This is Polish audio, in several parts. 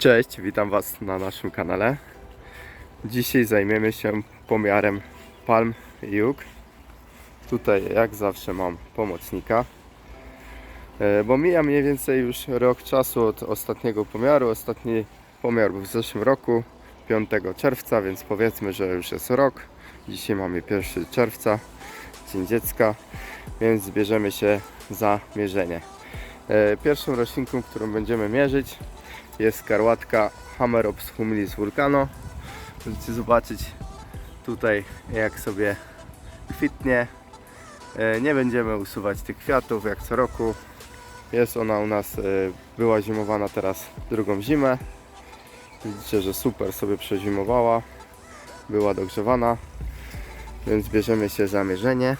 Cześć, witam Was na naszym kanale. Dzisiaj zajmiemy się pomiarem palm i jóg. Tutaj jak zawsze mam pomocnika. E, Bo mija mniej więcej już rok czasu od ostatniego pomiaru. Ostatni pomiar był w zeszłym roku, 5 czerwca, więc powiedzmy, że już jest rok. Dzisiaj mamy 1 czerwca, Dzień Dziecka, więc zbierzemy się za mierzenie. E, Pierwszą roślinką, którą będziemy mierzyć jest skarłatka Hammerops humilis vulcano. Możecie zobaczyć tutaj jak sobie kwitnie. E, Nie będziemy usuwać tych kwiatów jak co roku. Jest ona u nas, e, była zimowana teraz drugą zimę. Widzicie, że super sobie przezimowała. Była dogrzewana. Więc bierzemy się za mierzenie.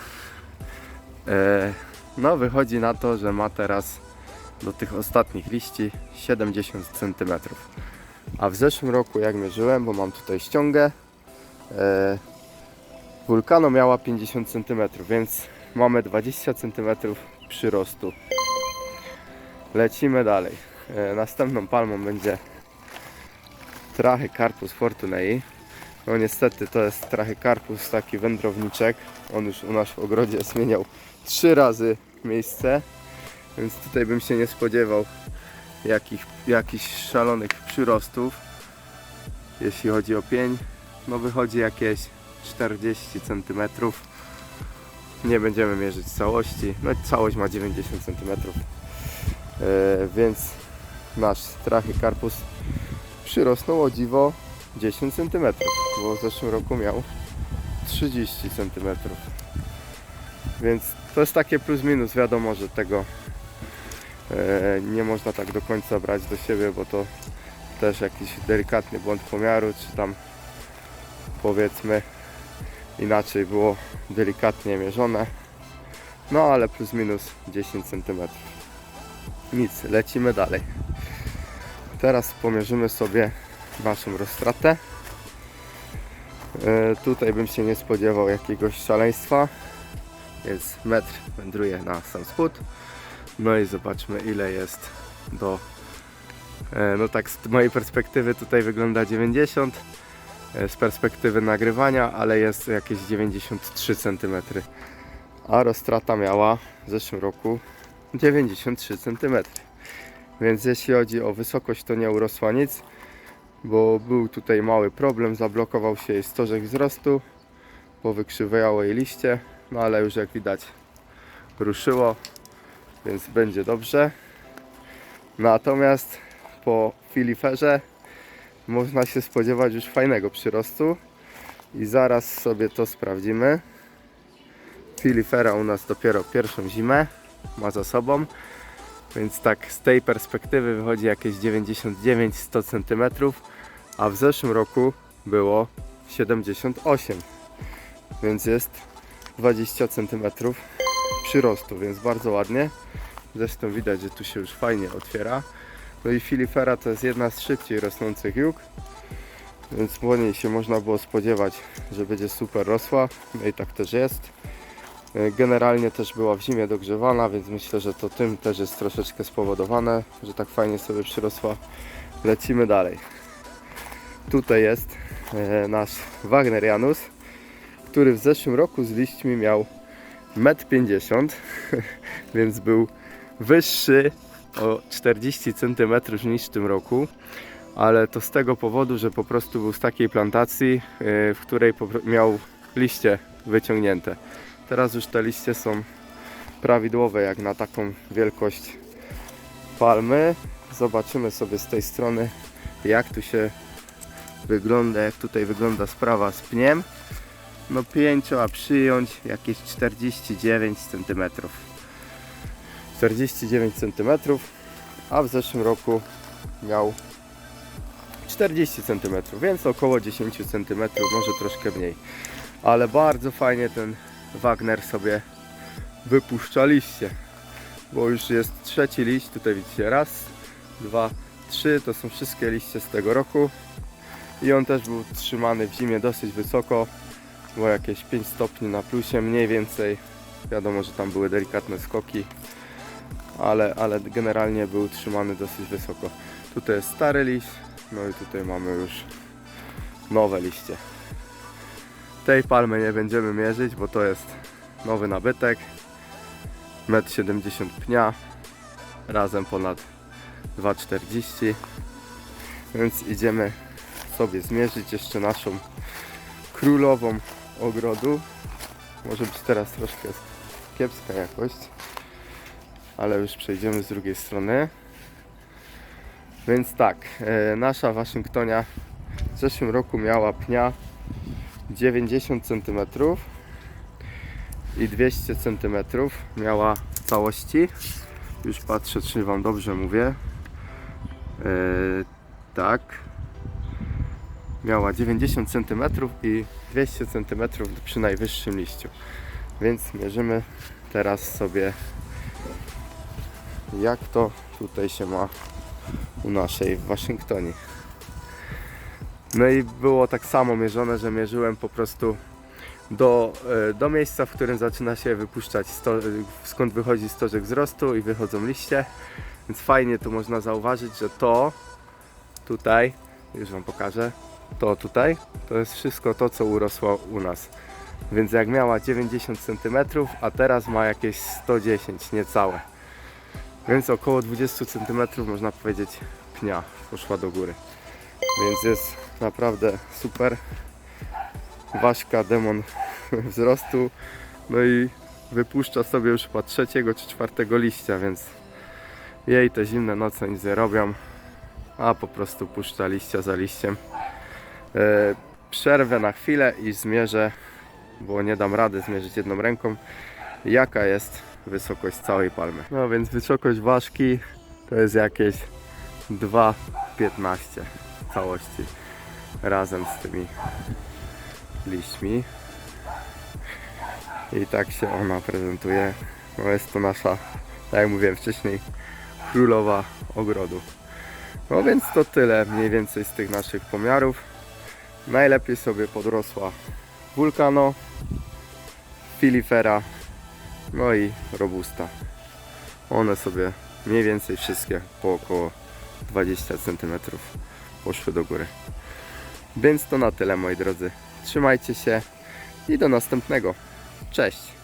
No wychodzi na to, że ma teraz do tych ostatnich liści 70 cm. A w zeszłym roku jak mierzyłem, bo mam tutaj ściągę, e, wulkano miała 50 cm, więc mamy 20 cm przyrostu. Lecimy dalej. E, następną palmą będzie Trachycarpus fortunei. No niestety to jest Trachycarpus taki wędrowniczek. On już u nas w ogrodzie zmieniał trzy razy miejsce. Więc tutaj bym się nie spodziewał jakich, jakichś szalonych przyrostów. Jeśli chodzi o pień, no wychodzi jakieś 40 cm. Nie będziemy mierzyć całości. No całość ma 90 cm. E, więc nasz Trachycarpus przyrosnął o dziwo 10 cm, bo w zeszłym roku miał 30 cm. Więc to jest takie plus minus, wiadomo, że tego nie można tak do końca brać do siebie, bo to też jakiś delikatny błąd pomiaru, czy tam powiedzmy inaczej było delikatnie mierzone. No ale plus minus 10 cm. Nic, lecimy dalej. Teraz pomierzymy sobie naszą roztratę. E, tutaj bym się nie spodziewał jakiegoś szaleństwa. Jest metr, wędruje na sam spód. No i zobaczmy ile jest do... e, No tak z mojej perspektywy tutaj wygląda 90 e, z perspektywy nagrywania, ale jest jakieś 93 cm. A roztrata miała w zeszłym roku 93 cm. Więc jeśli chodzi o wysokość to nie urosła nic, bo był tutaj mały problem, zablokował się jej stożek wzrostu, powykrzywiało jej liście, no ale już jak widać ruszyło, więc będzie dobrze. Natomiast po filiferze można się spodziewać już fajnego przyrostu i zaraz sobie to sprawdzimy. Filifera u nas dopiero pierwszą zimę ma za sobą, więc tak z tej perspektywy wychodzi jakieś 99-100 cm, a w zeszłym roku było 78, więc jest 20 cm przyrostu, więc bardzo ładnie. Zresztą widać, że tu się już fajnie otwiera. No i filifera to jest jedna z szybciej rosnących jóg, więc po niej się można było spodziewać, że będzie super rosła. No i tak też jest. E, Generalnie też była w zimie dogrzewana, więc myślę, że to tym też jest troszeczkę spowodowane, że tak fajnie sobie przyrosła. Lecimy dalej. Tutaj jest e, nasz Wagnerianus, który w zeszłym roku z liśćmi miał 1,50 m, więc był wyższy o 40 cm niż w tym roku, ale to z tego powodu, że po prostu był z takiej plantacji, yy, w której miał liście wyciągnięte. Teraz już te liście są prawidłowe jak na taką wielkość palmy. Zobaczymy sobie z tej strony jak tu się wygląda, jak tutaj wygląda sprawa z pniem. No pięć trzeba przyjąć jakieś 49 cm. 49 cm, a w zeszłym roku miał 40 cm, więc około 10 cm, może troszkę mniej. Ale bardzo fajnie ten Wagner sobie wypuszcza liście, bo już jest trzeci liść, tutaj widzicie raz, dwa, trzy, to są wszystkie liście z tego roku i on też był trzymany w zimie dosyć wysoko, było jakieś 5 stopni na plusie mniej więcej, wiadomo, że tam były delikatne skoki, ale, ale generalnie był trzymany dosyć wysoko. Tutaj jest stary liść, No i tutaj mamy już nowe liście. Tej palmy nie będziemy mierzyć, bo to jest nowy nabytek. 1,70 m pnia, razem ponad 2,40 Więc idziemy sobie zmierzyć jeszcze naszą królową ogrodu. Może być teraz troszkę kiepska jakość, ale już przejdziemy z drugiej strony. Więc tak, e, nasza Waszyngtonia w zeszłym roku miała pnia 90 cm i 200 cm miała w całości. Już patrzę, czy Wam dobrze mówię. E, tak. Miała 90 cm i 200 cm przy najwyższym liściu. Więc mierzymy teraz sobie jak to tutaj się ma u naszej w Waszyngtonie. No i było tak samo mierzone, że mierzyłem po prostu do, e, do miejsca, w którym zaczyna się wypuszczać, sto, skąd wychodzi stożek wzrostu i wychodzą liście. Więc fajnie tu można zauważyć, że to tutaj, już Wam pokażę, to tutaj, to jest wszystko to, co urosło u nas. Więc jak miała 90 cm, a teraz ma jakieś 110 niecałe. Więc około 20 cm można powiedzieć pnia poszła do góry. Więc jest naprawdę super. Waśka, demon wzrostu. No i wypuszcza sobie już chyba trzeciego czy czwartego liścia, więc jej te zimne noce nic nie robią, a po prostu puszcza liścia za liściem. E, przerwę na chwilę i zmierzę, bo nie dam rady zmierzyć jedną ręką, jaka jest wysokość całej palmy. No więc wysokość ważki to jest jakieś 2,15 całości razem z tymi liśćmi. I tak się ona prezentuje. No jest to nasza, tak jak mówiłem wcześniej, królowa ogrodu. No więc to tyle mniej więcej z tych naszych pomiarów. Najlepiej sobie podrosła Vulcano, Filifera, no i Robusta. One sobie mniej więcej wszystkie po około 20 cm poszły do góry. Więc to na tyle moi drodzy. Trzymajcie się i do następnego. Cześć!